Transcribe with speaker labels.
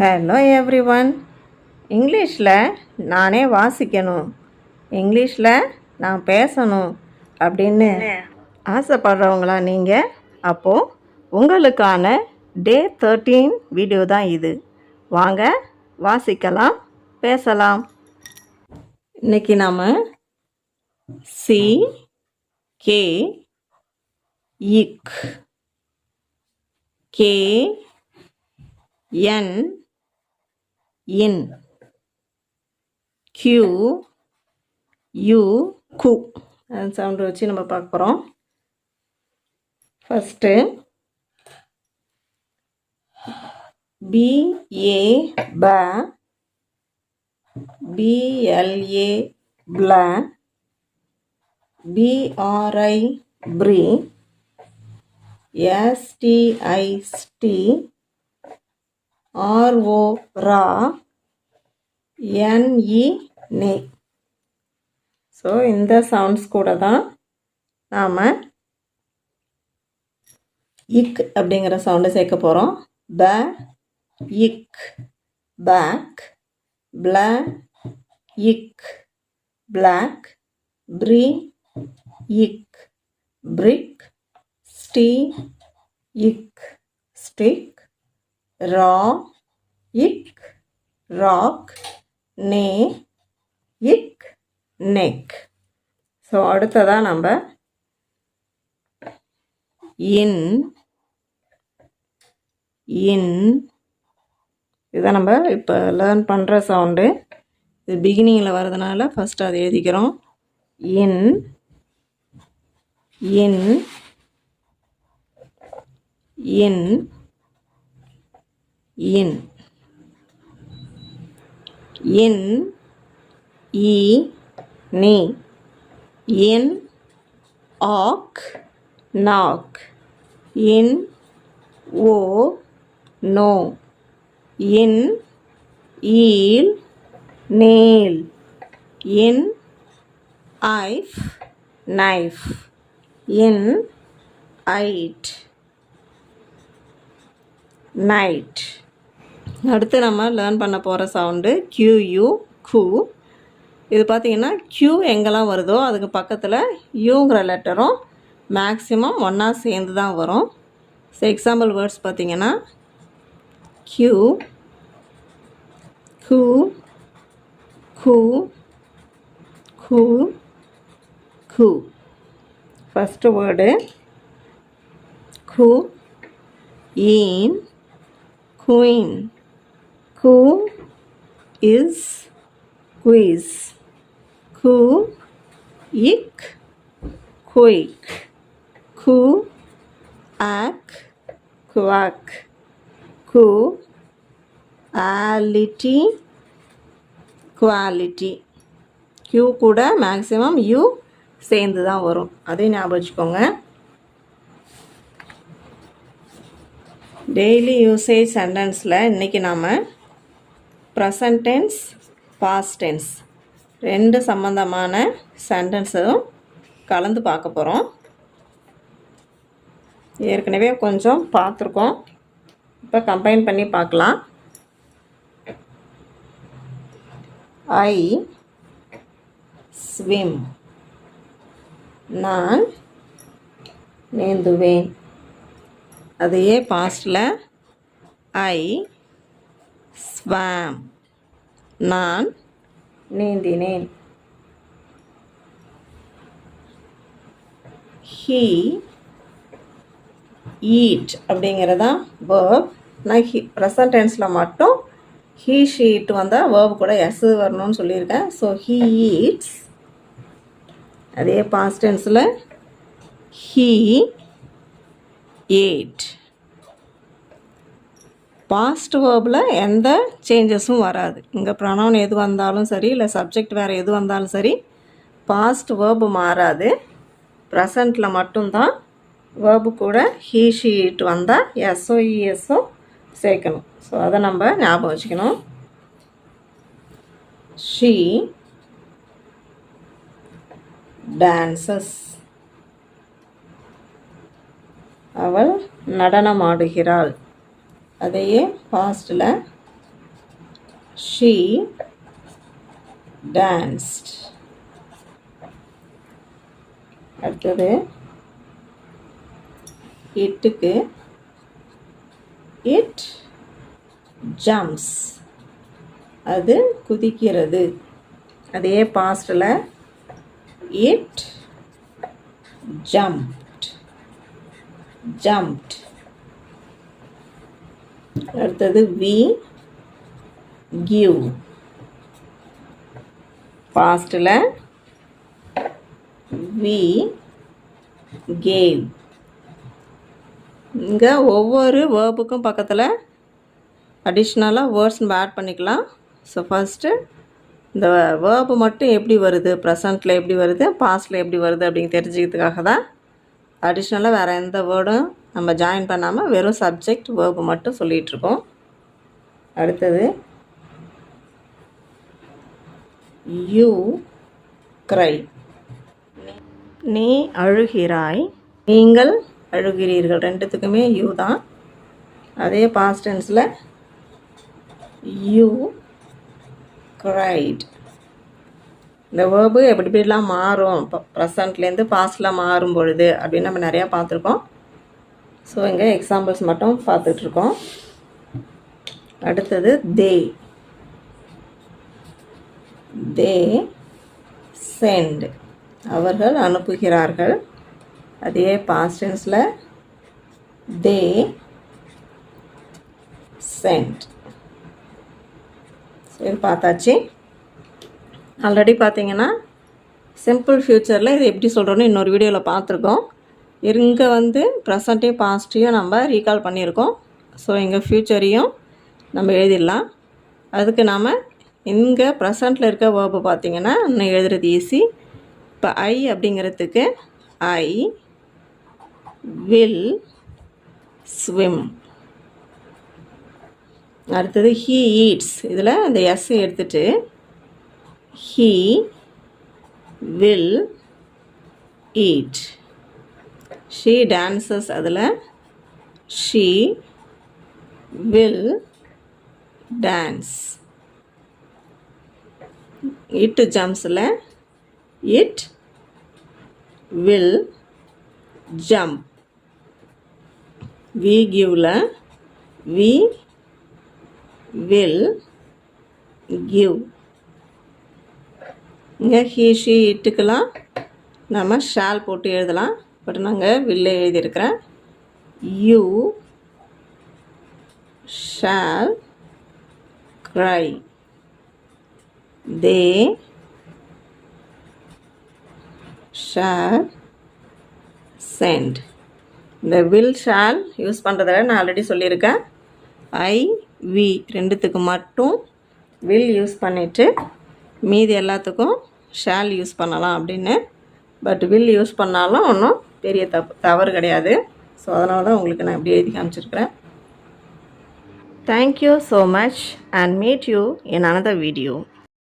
Speaker 1: Hello every one இங்கிலீஷில் நானே வாசிக்கணும். இங்கிலீஷில் நான் பேசணும் அப்படின்னு ஆசைப்படுறவங்களா நீங்கள் அப்போது உங்களுக்கான டே தேர்ட்டீன் வீடியோ தான் இது. வாங்க வாசிக்கலாம் பேசலாம். இன்றைக்கி நாம் சி கே இக் கே என் இன். கியூ யூ கு அந்த சவுண்டு வச்சு நம்ம பார்க்க போகிறோம் first B A B L B R எஸ்டிஐஸ்டி R O N E. So இந்த சவுண்ட்ஸ் கூட தான் நாம் இக் அப்படிங்கிற சவுண்டை சேர்க்க போகிறோம் ப இக் பேக் பிள இக் பிளாக் ப்ரீ இக் பிரிக் ஸ்டீ இக் ஸ்டிக் ரா இக் ராக் நே இக் நெக். ஸோ அடுத்ததாக நம்ம இன் இன். இதை நம்ம இப்போ லேர்ன் பண்ணுற சவுண்டு இது பிகினிங்கில் வர்றதுனால ஃபஸ்ட்டு அதை எழுதிக்கிறோம். இன் இன் இன் இன். இன் ஈ நீ. இன் ஆக் நாக். இன் ஓ நோ. இன் ஈல் நேல். இன் ஐஃப் நைஃப். இன் ஐட். நைட். அடுத்து நம்ம லேர்ன் பண்ண போகிற சவுண்டு கியூ கு இது பார்த்திங்கன்னா க்யூ எங்கெல்லாம் வருதோ அதுக்கு பக்கத்தில் யூங்கிற லெட்டரும் மேக்ஸிமம் ஒன்றா சேர்ந்து தான் வரும். ஸோ எக்ஸாம்பிள் வேர்ட்ஸ் பார்த்தீங்கன்னா க்யூ கு கு கு கு ஃபஸ்ட்டு வேர்டு கு ஈன் queen who is quiz? Who இக் quick who ஆக் quack? Who ality quality Q கூட மேக்ஸிமம் யூ சேர்ந்து தான் வரும். அதையும் ஞாபகம் வச்சுக்கோங்க. டெய்லி யூசேஜ் சென்டென்ஸில் இன்றைக்கி நாம் ப்ரெசன்ட் டென்ஸ் பாஸ்ட் டென்ஸ் ரெண்டு சம்மந்தமான சென்டென்ஸும் கலந்து பார்க்க போகிறோம் ஏற்கனவே கொஞ்சம் பார்த்துருக்கோம். இப்போ கம்பைன் பண்ணி பார்க்கலாம். ஐ ஸ்விம் நான் நீந்துவேன். அதையே பாஸ்டில் ஐ ஸ்வாம். நான் நீந்தினேன். ஹீ ஈட் அப்படிங்கிறதான் வேர்ப் நான் ஹி ப்ரெசன்ட் டென்ஸில் மட்டும் ஹீ ஷீட் வந்தால் வேர்ப் கூட எஸ் வரணும்னு சொல்லியிருக்கேன். ஸோ ஹீ ஈட்ஸ் அதே பாஸ்ட் டென்ஸில் ஹீ எயிட் பாஸ்ட் வேர்பில் எந்த சேஞ்சஸும் வராது. இங்கே ப்ரொனவுன் எது வந்தாலும் சரி இல்லை சப்ஜெக்ட் வேறு எது வந்தாலும் சரி பாஸ்ட் வேர்பு மாறாது. ப்ரெசண்ட்டில் மட்டும்தான் வேர்பு கூட ஹீ ஷீட் வந்தால் S O E S O சேர்க்கணும். ஸோ அதை நம்ம ஞாபகம் வச்சுக்கணும். ஷீ டான்சஸ் அவள் நடனமாடுகிறாள். அதையே பாஸ்டில் ஷீ டான்ஸ்ட் அடுத்தது இட்டுக்கு இட் ஜம்ப்ஸ் அது குதிக்கிறது. அதே பாஸ்டில் இட் ஜம்ப்ட் ஜம்ப்ட் அடுத்தது வி கிவ் பாஸ்டில் வி கேவ் இங்கே ஒவ்வொரு வேர்புக்கும் பக்கத்தில் அடிஷ்னலாக வேர்ட்ஸ் நம்ம ஆட் பண்ணிக்கலாம். ஸோ ஃபஸ்ட்டு இந்த வேர்பு மட்டும் எப்படி வருது? ப்ரெசண்ட்டில் எப்படி வருது? பாஸ்டில் எப்படி வருது? அப்படின்னு தெரிஞ்சுக்கிறதுக்காக தான் அடிஷ்னலாக வேறு எந்த வேர்டும் நம்ம ஜாயின் பண்ணாமல் வெறும் சப்ஜெக்ட் வேர்பு மட்டும் சொல்லிகிட்ருக்கோம் அடுத்தது யூ க்ரை நீ அழுகிறாய். நீங்கள் அழுகிறீர்கள். ரெண்டுத்துக்குமே யூ தான். அதே பாஸ்ட் டென்ஸில் யூ க்ரைட் இந்த வேர்பு எப்படி எப்படிலாம் மாறும். இப்போ ப்ரெசண்ட்லேருந்து பாஸ்டில் மாறும் பொழுது அப்படின்னு நம்ம நிறையா பார்த்துருக்கோம். ஸோ இங்கே எக்ஸாம்பிள்ஸ் மட்டும் பார்த்துட்ருக்கோம். அடுத்தது தே தே சென்ட் அவர்கள் அனுப்புகிறார்கள். அதே பாஸ்டன்ஸில் தே சென்ட் சரி பார்த்தாச்சு. ஆல்ரெடி பார்த்தீங்கன்னா சிம்பிள் ஃப்யூச்சரில் இது எப்படி சொல்கிறோன்னு இன்னொரு வீடியோவில் பார்த்துருக்கோம். இங்கே வந்து ப்ரெசண்ட்டையும் பாஸ்ட்டையும் நம்ம ரீகால் பண்ணியிருக்கோம். ஸோ எங்கள் ஃப்யூச்சரையும் நம்ம எழுதிடலாம். அதுக்கு நாம் இங்கே ப்ரெசண்ட்டில் இருக்க வேர்பு பார்த்தீங்கன்னா இன்னும் எழுதுறது ஈஸி இப்போ ஐ அப்படிங்கிறதுக்கு ஐ வில் ஸ்விம் அடுத்தது ஹீ ஈட்ஸ் இதில் அந்த எஸ் எடுத்துட்டு he will eat she dances அதில். ஷீ வில் டான்ஸ் இட்டு ஜம்ப்ஸில் இட் வில் ஜம்ப் வி கிவ்ல வி வில் கிவ் இங்கே ஹீ ஷீ இட்டுக்கெல்லாம் நம்ம ஷால் போட்டு எழுதலாம். பட் நாங்கள் வில்ல எழுதியிருக்கிறேன். You shall cry they shall send இந்த வில் ஷால் யூஸ் பண்ணுறத நான் ஆல்ரெடி சொல்லியிருக்கேன். ஐ வி ரெண்டுத்துக்கு மட்டும் வில் யூஸ் பண்ணிவிட்டு மீதி எல்லாத்துக்கும் ஷால் யூஸ் பண்ணலாம் அப்படின்னு பட் வில் யூஸ் பண்ணாலும் ஒன்றும் பெரிய தப்பு தவறு கிடையாது. ஸோ அதனால தான் உங்களுக்கு நான் இப்படி எழுதி காமிச்சிருக்கிறேன். Thank you so much and meet you in another video